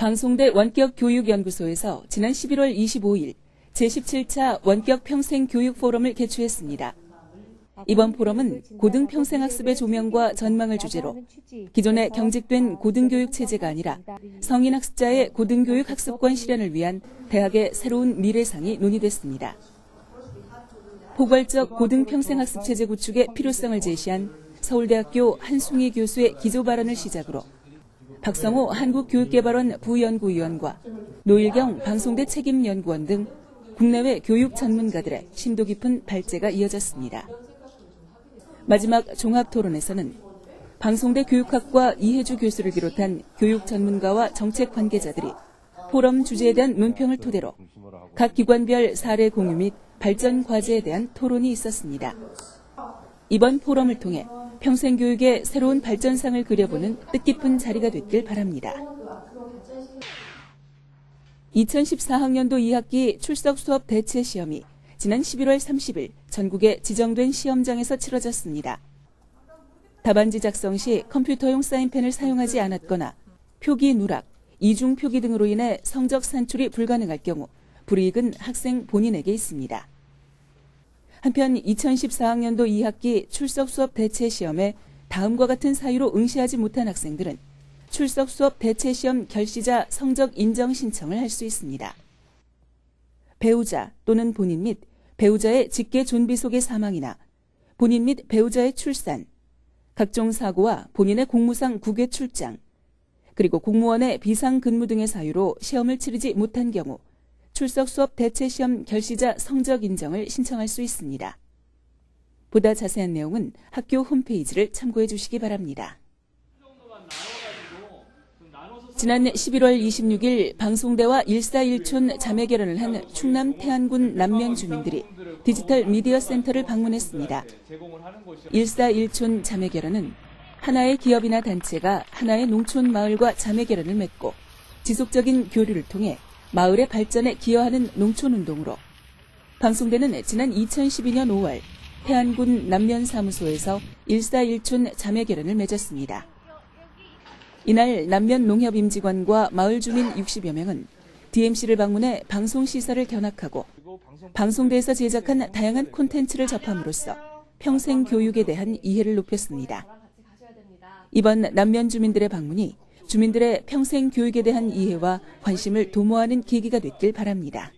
방송대 원격교육연구소에서 지난 11월 25일 제17차 원격 평생 교육 포럼을 개최했습니다. 이번 포럼은 고등 평생학습의 조명과 전망을 주제로 기존의 경직된 고등교육 체제가 아니라 성인 학습자의 고등교육 학습권 실현을 위한 대학의 새로운 미래상이 논의됐습니다. 포괄적 고등 평생학습 체제 구축의 필요성을 제시한 서울대학교 한숭희 교수의 기조 발언을 시작으로 박성호 한국교육개발원 부연구위원과 노일경 방송대 책임연구원 등 국내외 교육 전문가들의 심도 깊은 발제가 이어졌습니다. 마지막 종합 토론에서는 방송대 교육학과 이혜주 교수를 비롯한 교육 전문가와 정책 관계자들이 포럼 주제에 대한 논평을 토대로 각 기관별 사례 공유 및 발전 과제에 대한 토론이 있었습니다. 이번 포럼을 통해 평생교육의 새로운 발전상을 그려보는 뜻깊은 자리가 됐길 바랍니다. 2014학년도 2학기 출석 수업 대체 시험이 지난 11월 30일 전국의 지정된 시험장에서 치러졌습니다. 답안지 작성 시 컴퓨터용 사인펜을 사용하지 않았거나 표기 누락, 이중 표기 등으로 인해 성적 산출이 불가능할 경우 불이익은 학생 본인에게 있습니다. 한편 2014학년도 2학기 출석 수업 대체 시험에 다음과 같은 사유로 응시하지 못한 학생들은 출석 수업 대체 시험 결시자 성적 인정 신청을 할 수 있습니다. 배우자 또는 본인 및 배우자의 직계 존비 속의 사망이나 본인 및 배우자의 출산, 각종 사고와 본인의 공무상 국외 출장, 그리고 공무원의 비상 근무 등의 사유로 시험을 치르지 못한 경우 출석 수업 대체 시험 결시자 성적 인정을 신청할 수 있습니다. 보다 자세한 내용은 학교 홈페이지를 참고해 주시기 바랍니다. 지난 11월 26일 방송대와 141촌 자매 결혼을 한 충남 태안군 남면 주민들이 디지털 미디어 센터를 방문했습니다. 141촌 자매 결혼은 하나의 기업이나 단체가 하나의 농촌 마을과 자매 결혼을 맺고 지속적인 교류를 통해 마을의 발전에 기여하는 농촌 운동으로 방송대는 지난 2012년 5월 태안군 남면사무소에서 141촌 자매 결혼을 맺었습니다. 이날 남면 농협 임직원과 마을 주민 60여 명은 DMC를 방문해 방송 시설을 견학하고 방송대에서 제작한 다양한 콘텐츠를 접함으로써 평생 교육에 대한 이해를 높였습니다. 이번 남면 주민들의 방문이 주민들의 평생 교육에 대한 이해와 관심을 도모하는 계기가 됐길 바랍니다.